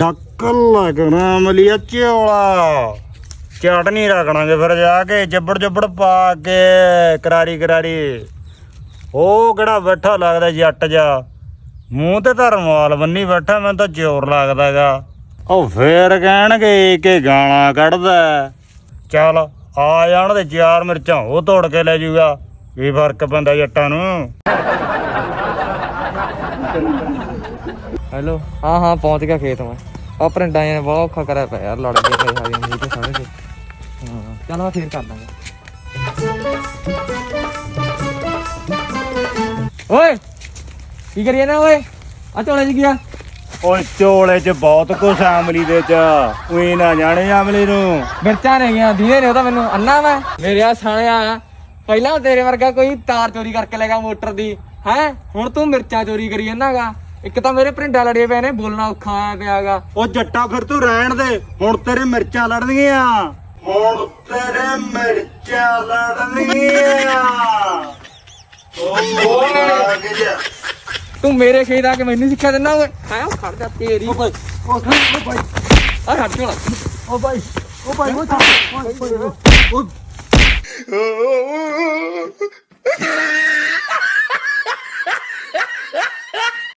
ਡੱਕਲ ਲੱਗਣਾ ਮਲੀਆ ਚੋਲਾ ਚਟਨੀ ਰੱਖਣਾਗੇ ਫਿਰ ਜਾ ਕੇ, ਜੱਬੜ ਜੱਬੜ ਪਾ ਕੇ, ਕਰਾਰੀ ਕਰਾਰੀ। ਉਹ ਕਿਹੜਾ ਬੈਠਾ ਲੱਗਦਾ ਜੱਟ ਜਾ। ਮੂੰਹ ਤੇ ਤਾਂ ਰੁਮਾਲ ਬੰਨੀ ਬੈਠਾ, ਮੈਨੂੰ ਤਾਂ ਜ਼ੋਰ ਲੱਗਦਾਗਾ ਉਹ ਫੇਰ ਕਹਿਣਗੇ ਕਿ ਗਾਣਾ ਕੱਢਦਾ ਚੱਲ, ਆ ਜਾਣ ਤੇ ਚਾਰ ਮਿਰਚਾਂ ਉਹ ਤੋੜ ਕੇ ਲੈ ਜਾਊਗਾ ਕੀ ਫ਼ਰਕ ਪੈਂਦਾ ਜੱਟਾਂ ਨੂੰ? ਹੈਲੋ ਹਾਂ ਹਾਂ ਪਹੁੰਚ ਗਿਆ ਖੇਤ ਮੈਂ। ਆ ਪ੍ਰਿੰਡਾਂ ਨੇ ਬਹੁਤ ਔਖਾ ਕਰਿਆ ਪਿਆ ਯਾਰ ਲੜ ਕੇ ਖਾਈ ਖਾ ਗਏ ਤੇ ਸਾਰੇ ਤੇ। ਹਾਂ ਚੱਲ ਮੈਂ ਫੇਰ ਕਰ ਦਾਂਗਾ ਓਏ ਕੀ ਕਰੀਏ ਨਾ ਓਏ? ਆ ਝੋਲੇ ਚ ਗਿਆ ਓਏ ਚੋਲੇ 'ਚ ਬਹੁਤ ਕੁਛ ਆ ਅਮਲੀ ਦੇ 'ਚ। ਉਹੀ ਨਾ ਜਾਣੇ ਅਮਲੀ ਨੂੰ। ਮਿਰਚਾਂ ਨੇ ਗਿਆ ਦੀਨੇ ਨੇ ਉਹ ਤਾਂ ਮੈਨੂੰ ਅੰਨਾ ਮੈਂ। ਮੇਰੇ ਆ ਸਾਲਿਆ ਪਹਿਲਾਂ ਤੇਰੇ ਵਰਗਾ ਕੋਈ ਤਾਰ ਚੋਰੀ ਕਰਕੇ ਲੈ ਗਿਆ ਮੋਟਰ ਦੀ। ਹੈ? ਹੁਣ ਤੂੰ ਮਿਰਚਾਂ ਚੋਰੀ ਕਰੀ ਜਾਂਦਾਗਾ। ਇੱਕ ਤਾਂ ਮੇਰੇ ਪ੍ਰਿੰਡਾ ਲੜੇ ਪਏ ਨੇ ਬੋਲਣਾ ਔਖਾ ਆਇਆ ਪਿਆਗਾ। ਉਹ ਜੱਟਾ ਫਿਰ ਤੂੰ ਰਹਿਣ ਦੇ ਹੁਣ ਤੇਰੇ ਮਿਰਚਾਂ ਲੜਨਗੀਆਂ। ਹੁਣ ਤੇਰੇ ਮਿਰਚਾਂ ਲੜਨਗੀਆਂ। ਲੱਗ ਜਾ। ਤੂੰ ਮੇਰੇ ਖੇਤ ਆ ਕੇ ਮੈਨੂੰ ਸਿੱਖਿਆ ਦਿੰਦਾ ਓਏ। ਹੈ? ਖੜ ਜਾ ਤੇਰੀ। ਓ ਭਾਈ ਓ ਭਾਈ। ਆ ਹਟ ਝੋਲਾ ਓ ਭਾਈ ਓ ਭਾਈ ਓ ਭਾਈ ਓ